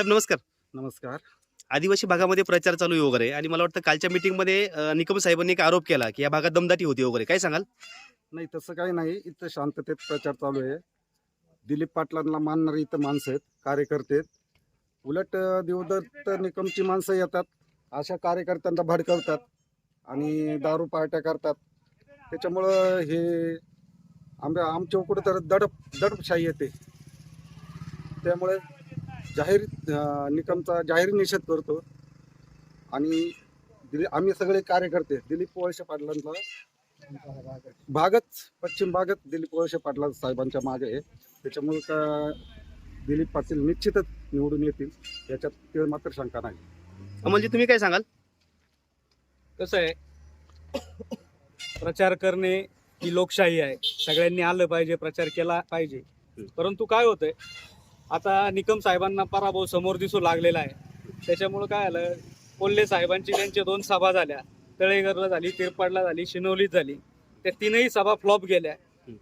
साहेब नमस्कार. नमस्कार. आदिवासी भागामध्ये प्रचार चालू आहे वगैरे आणि मला वाटतं कालच्या मीटिंगमध्ये अं, निकम साहेबांनी एक आरोप केला की या भागात दमदाटी होती वगैरे. काय सांगाल? नाही तसं काही नाही. इथं शांततेत प्रचार चालू आहे. दिलीप पाटलांना मानणारी इथं माणसं आहेत कार्यकर्ते आहेत. उलट अं, देवदत्त निकमची माणसं येतात. अशा कार्यकर्त्यांना भडकवतात आणि दारू पार्ट्या करतात. त्याच्यामुळं हे आमच्या आमच्या कुठं तर दडप दडपशाही येते. त्यामुळे जाहीर निकमचा जाहीर निषेध करतो. आणि दिली आम्ही सगळे कार्यकर्ते दिलीप वळसे पाटलांचा भागच पश्चिम भागत दिलीप वळसे पाटला साहेबांच्या मागे आहे. त्याच्यामुळे का दिलीप पाटील निश्चितच निवडून येतील याच्यात ते मात्र शंका नाही. म्हणजे तुम्ही काय सांगाल? कसं आहे प्रचार करणे ही लोकशाही आहे. सगळ्यांनी आलं पाहिजे प्रचार केला पाहिजे. परंतु काय होतंय आता निकम साहेबांना पराभव समोर दिसू लागलेला आहे. त्याच्यामुळं काय आलं कोल्हे साहेबांची त्यांच्या दोन सभा झाल्या. तळेघरला झाली तिरपाडला झाली शिनोलीत झाली. त्या तीनही सभा फ्लॉप गेल्या.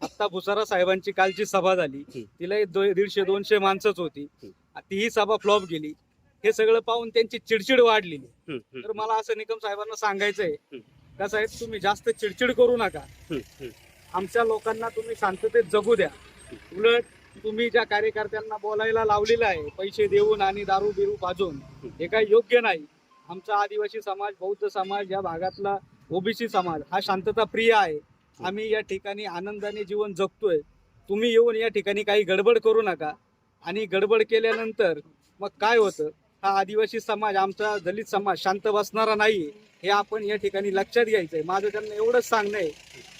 आता भुसारा साहेबांची कालची सभा झाली. तिला दीडशे दोनशे माणसंच होती. तीही सभा फ्लॉप गेली. हे सगळं पाहून त्यांची चिडचिड वाढलेली. तर मला असं निकम साहेबांना सांगायचंय का साहेब तुम्ही जास्त चिडचिड करू नका. आमच्या लोकांना तुम्ही शांततेत जगू द्या. उलट तुम्ही ज्या कार्यकर्त्यांना बोलायला लावलेलं आहे पैसे देऊन आणि दारू बिरू भाजून हे काही योग्य नाही. आमचा आदिवासी समाज बौद्ध समाज या भागातला ओबीसी समाज हा शांतता प्रिय आहे. आम्ही या ठिकाणी आनंदाने जीवन जगतोय. तुम्ही येऊन या ठिकाणी काही गडबड करू नका. आणि गडबड केल्यानंतर मग काय होतं? हा आदिवासी समाज आमचा दलित समाज शांत बसणारा नाही. हे आपण या ठिकाणी लक्षात घ्यायचं आहे माझं त्यांना एवढंच सांगणं आहे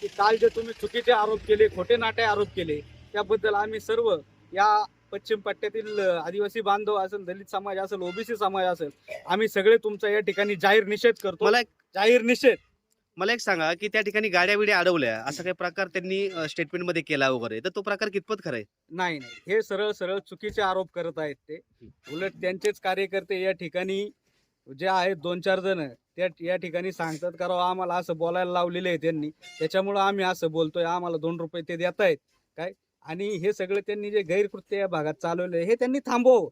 की काल जे तुम्ही चुकीचे आरोप केले खोटे नाटे आरोप केले त्याबद्दल आम्ही सर्व या पश्चिम पट्ट्यातील आदिवासी बांधव असेल दलित समाज असेल ओबीसी समाज असेल आम्ही सगळे तुमचा या ठिकाणी जाहीर निषेध करतो. मला एक जाहीर निषेध. मला एक सांगा की त्या ठिकाणी गाड्या बिड्या अडवल्या असा काही प्रकार त्यांनी स्टेटमेंटमध्ये केला वगैरे तर तो प्रकार कितपत खरा आहे? नाही नाही. हे सरळ सरळ चुकीचे आरोप करत आहेत ते. उलट त्यांचेच कार्यकर्ते या ठिकाणी जे आहेत दोन चार जण त्या या ठिकाणी सांगतात कारण आम्हाला असं बोलायला लावलेलं आहे त्यांनी. त्याच्यामुळं आम्ही असं बोलतोय आम्हाला दोन रुपये ते देत आहेत काय? आणि हे सगळं त्यांनी जे गैरकृत्य या भागात चालवले हे त्यांनी थांबव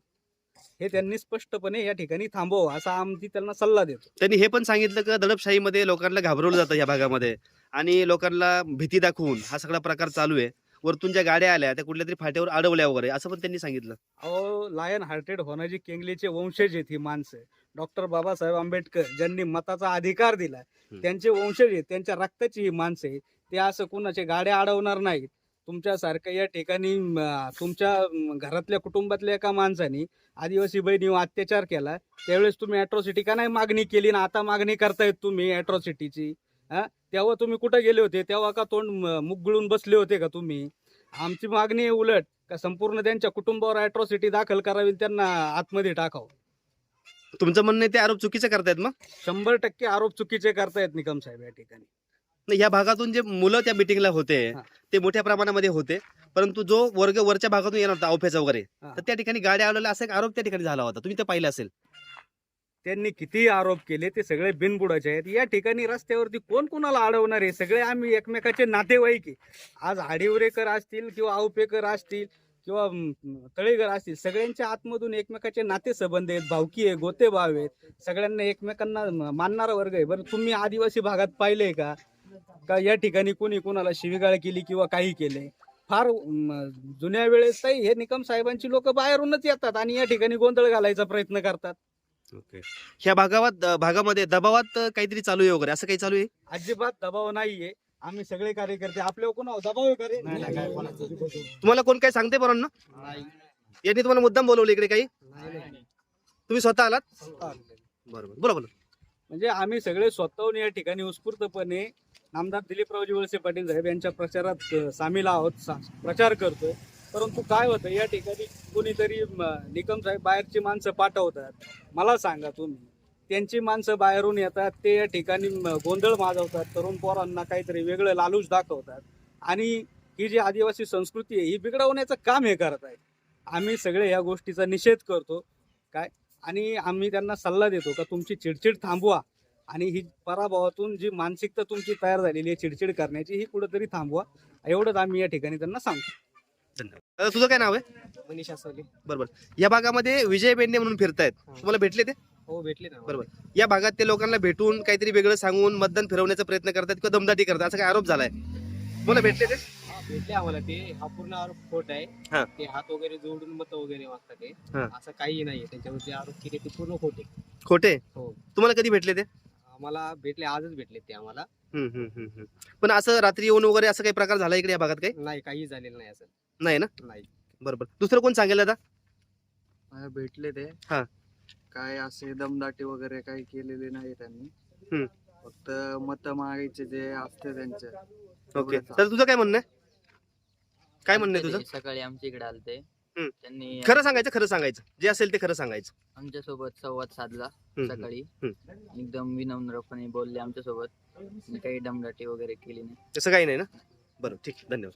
हे त्यांनी स्पष्टपणे या ठिकाणी थांबव असा आमची त्यांना सल्ला देतो. त्यांनी हे पण सांगितलं की दडपशाहीमध्ये लोकांना घाबरवलं जातं या भागामध्ये. आणि लोकांना भीती दाखवून हा सगळा प्रकार चालू आहे. वरतून ज्या गाड्या आल्या त्या कुठल्या तरी फाट्यावर अडवल्या वगैरे असं पण त्यांनी सांगितलं. अहो लायन हार्टेड होनाजी केंगलेचे वंशज आहेत ही माणसं. डॉक्टर बाबासाहेब आंबेडकर ज्यांनी मताचा अधिकार दिला. त्यांचे वंशज आहेत त्यांच्या रक्ताची ही माणसं आहेत ते असं कुणाचे गाड्या अडवणार नाहीत. तुमच्यासारखं या ठिकाणी तुमच्या घरातल्या कुटुंबातल्या एका माणसाने आदिवासी बहिणीवर अत्याचार केला त्यावेळेस तुम्ही अॅट्रॉसिटी का नाही मागणी केली ना आता मागणी करतायत तुम्ही अॅट्रॉसिटीची हा? तेव्हा तुम्ही कुठे गेले होते? तेव्हा का तोंड म, मुग गिळून बसले होते का तुम्ही? आमची मागणी उलट का संपूर्ण त्यांच्या कुटुंबावर अॅट्रॉसिटी दाखल करावी त्यांना आतमध्ये टाकावं? तुमचं म्हणणं आहे ते आरोप चुकीचे करतायत मग? शंभर टक्के आरोप चुकीचे करतायत निकम साहेब या ठिकाणी. या भागातून जे मुलं त्या मिटिंगला होते. ते मोठ्या प्रमाणामध्ये होते. परंतु जो वर्ग वरच्या भागातून येणार होता औफ्याचा वगैरे. तर त्या ठिकाणी गाड्या आलेल्या असा एक आरोप त्या ठिकाणी झाला होता. तुम्ही ते पाहिलं असेल. त्यांनी किती आरोप केले ते सगळे बिनबुडाचे आहेत. या ठिकाणी रस्त्यावरती कोण कोणाला अडवणार आहे? सगळे आम्ही एकमेकाचे नातेवाईक आज हाडीवरेकर असतील किंवा औपेकर असतील किंवा अं, तळेकर असतील सगळ्यांच्या आतमधून एकमेकाचे नातेसंबंध आहेत भावकी आहे गोते भाव आहेत. सगळ्यांना एकमेकांना मानणारा वर्ग आहे. बरं तुम्ही आदिवासी भागात पाहिलंय का? का या ठिकाणी कोणी कोणाला शिवीगाळ केली किंवा काही केले? फार जुन्या वेळेस हे निकम साहेबांची लोक बाहेरूनच येतात आणि या ठिकाणी गोंधळ घालायचा प्रयत्न करतात. ओके. ह्या भागावात भागामध्ये दबावात काहीतरी चालू आहे वगैरे असं काही चालू आहे? अजिबात दबाव नाहीये. आम्ही सगळे कार्यकर्ते आपल्यावर कोणावर दबाव? तुम्हाला कोण काही सांगते बरोबर ना यांनी तुम्हाला मुद्दाम बोलवलं इकडे काही? तुम्ही स्वतः आलात? बरोबर बोला बोला. म्हणजे आम्ही सगळे स्वतःहून या ठिकाणी उत्स्फूर्तपणे नामदार दिलीपरावजी वळसे पाटील साहेब यांच्या प्रचारात सामील आहोत सा- प्रचार करतोय. परंतु काय होतं या ठिकाणी कोणीतरी निकम साहेब बाहेरची माणसं पाठवतात. मला सांगा तुम्ही त्यांची माणसं बाहेरून येतात ते या ठिकाणी गोंधळ माजवतात तरुण पोरांना काहीतरी वेगळं लालूच दाखवतात. आणि ही जी आदिवासी संस्कृती आहे ही बिघडवण्याचं काम हे करत आहेत आम्ही सगळे या गोष्टीचा निषेध करतो. काय? आणि आम्ही त्यांना सल्ला देतो का तुमची चिडचिड थांबवा आणि ही पराभवातून जी मानसिकता तुमची तयार झालेली आहे चिडचिड करण्याची ही कुठेतरी थांबवा. एवढंच आम्ही या ठिकाणी त्यांना सांगतो. धन्यवाद. तुझं काय नाव आहे? मनीषा सोली बरोबर. या भागामध्ये विजय बेंडे म्हणून फिरतायत. तुम्हाला भेटले ते? हो भेटले ना. बरोबर. या भागात ते लोकांना भेटून काहीतरी वेगळं सांगून मतदान फिरवण्याचा प्रयत्न करतात किंवा दमदाटी करतात असा काय आरोप झालाय. तुम्हाला भेटले ते? भेटले आम्हाला ते हा पूर्ण आरोप खोट हा. आहे ते हात वगैरे जोडून मत वगैरे मागतात ते. हा. असं काही नाहीये. त्यांच्यावरती आरोप केले ते पूर्ण खोटे. खोटे? हो. तुम्हाला कधी भेटले ते? आम्हाला भेटले आजच भेटले ते आम्हाला. हम्म, हम्म, हम्म, हम्म. पण असं रात्री येऊन वगैरे असं काही प्रकार झाला इकडे या भागात काही? नाही काही झालेलं नाही असं. नाही ना? नाही. बरोबर. दुसरं कोण सांगेल दादा? मला भेटले ते. हा. काय असे दमदाटी वगैरे काही केलेले नाही त्यांनी. हम्म. फक्त मत मागायचे जे असते त्यांचे ओके. तर तुझं काय म्हणणं आहे? काय म्हणणं आहे तुझं? सकाळी आमच्या इकडे आलते. हम्म. त्यांनी खरं सांगायचं खरं सांगायचं. जे असेल ते खरं सांगायचं. आमच्यासोबत संवाद साधला हम्म, हम्म. सकाळी. एकदम विनम्रपणे बोलले आमच्यासोबत काही दमदाटी वगैरे केली नाही. तसं काही नाही ना? बरं ठीक. धन्यवाद.